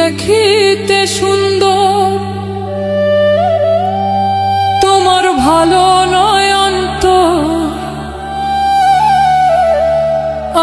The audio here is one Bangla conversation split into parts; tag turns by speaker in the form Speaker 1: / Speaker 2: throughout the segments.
Speaker 1: দেখিতে সুন্দর তোমার ভালো নয় অন্ত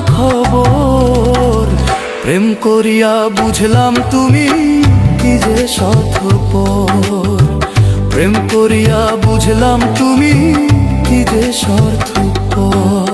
Speaker 1: খবর। প্রেম করিয়া বুঝলাম তুমি কি যে স্বার্থপর। প্রেম করিয়া বুঝলাম তুমি কি যে স্বার্থপর।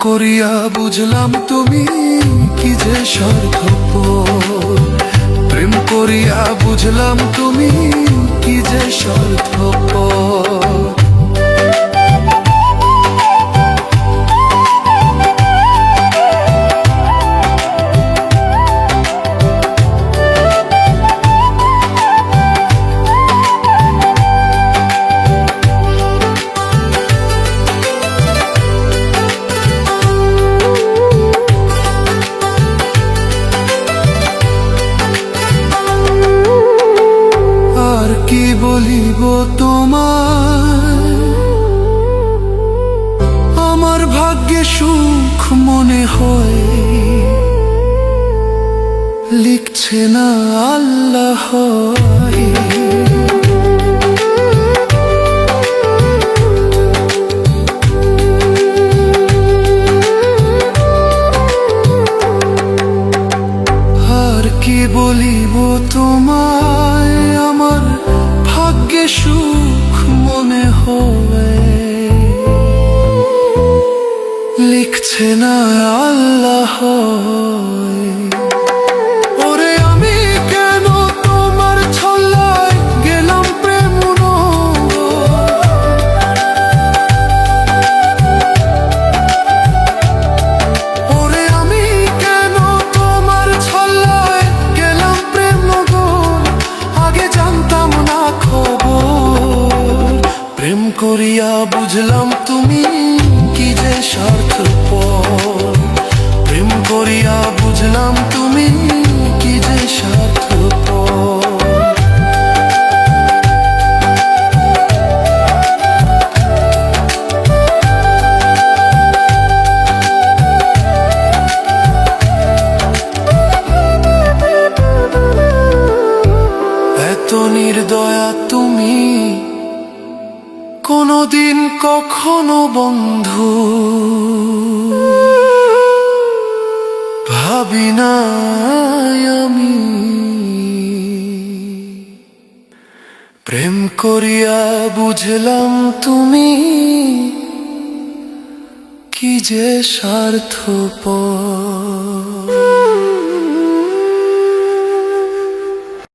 Speaker 1: করিয়া বুঝলাম তুমি কি যে স্বর্গপ প্রেম করিয়া বুঝলাম তুমি কি যে স্বার্থপর লিখছে না আল্লাহ। আর কি বলিব তোমায়? আমার ভাগ্যে সুখ মনে হবে লিখছে না আল্লাহ। তুমি কোনদিন কখনো বন্ধু। ভাবি না আমি। প্রেম করিয়া বুঝলাম তুমি কি যে স্বার্থপর।